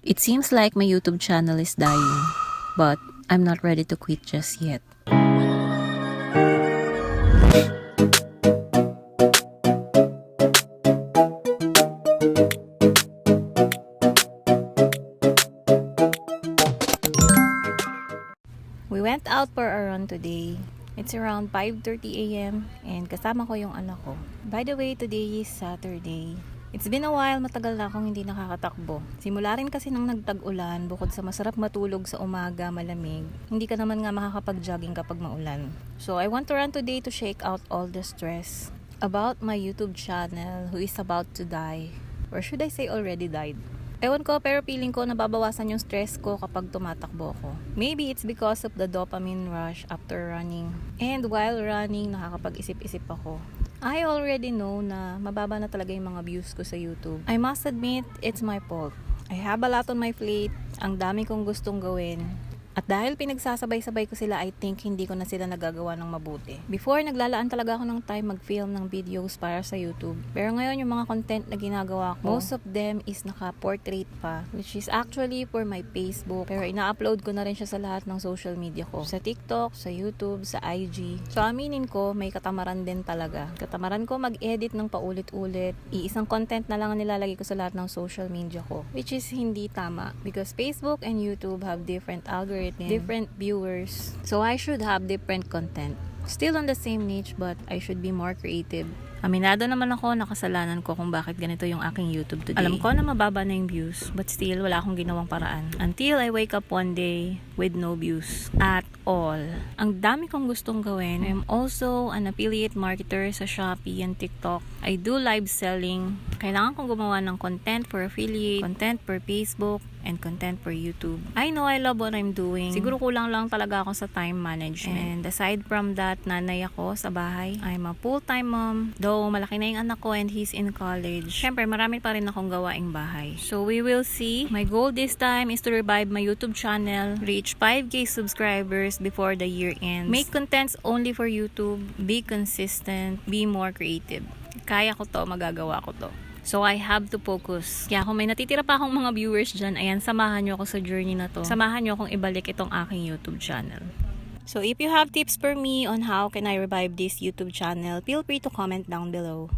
It seems like my YouTube channel is dying, but I'm not ready to quit just yet. We went out for a run today. It's around 5.30 a.m. and kasama ko yung anak ko. By the way, today is Saturday. It's been a while, matagal na akong hindi nakakatakbo. Simula rin kasi nang nagtag-ulan, bukod sa masarap matulog sa umaga, malamig, hindi ka naman nga makakapag-jogging kapag maulan. So I want to run today to shake out all the stress about my YouTube channel who is about to die. Or should I say already died? Ewan ko, pero feeling ko nababawasan yung stress ko kapag tumatakbo ko. Maybe it's because of the dopamine rush after running. And while running, nakakapag-isip-isip ako. I already know na mababa na talaga yung mga views ko sa YouTube. I must admit, it's my fault. I have a lot on my plate. Ang dami kong gustong gawin. At dahil pinagsasabay-sabay ko sila, I think hindi ko na sila nagagawa ng mabuti. Before, naglalaan talaga ako ng time mag-film ng videos para sa YouTube. Pero ngayon, yung mga content na ginagawa ko, most of them is naka-portrait pa, which is actually for my Facebook. Pero ina-upload ko na rin siya sa lahat ng social media ko. Sa TikTok, sa YouTube, sa IG. So, aminin ko, may katamaran din talaga. Katamaran ko mag-edit ng paulit-ulit. Iisang content na lang ang nilalagay ko sa lahat ng social media ko. Which is hindi tama. Because Facebook and YouTube have different algorithms, different viewers. So, I should have different content. Still on the same niche, but I should be more creative. Aminado naman ako na kasalanan ko kung bakit ganito yung aking YouTube today. Alam ko na mababa na yung views, but still wala akong ginawang paraan. Until I wake up one day with no views at all. Ang dami kong gustong gawin. I'm also an affiliate marketer sa Shopee and TikTok. I do live selling. Kailangan kong gumawa ng content for affiliate, content for Facebook, and content for YouTube. I know I love what I'm doing. Siguro kulang lang talaga ako sa time management. And aside from that, nanay ako sa bahay. I'm a full-time mom. Though malaki na yung anak ko and he's in college. Siyempre, marami pa rin akong gawaing bahay. So we will see. My goal this time is to revive my YouTube channel, reach 5k subscribers before the year ends. Make contents only for YouTube, be consistent, be more creative. Kaya ko to, magagawa ko to. So I have to focus. Kaya kung may natitira pa akong mga viewers dyan, ayan, samahan nyo ako sa journey na to. Samahan nyo akong ibalik itong aking YouTube channel. So if you have tips for me on how can I revive this YouTube channel, feel free to comment down below.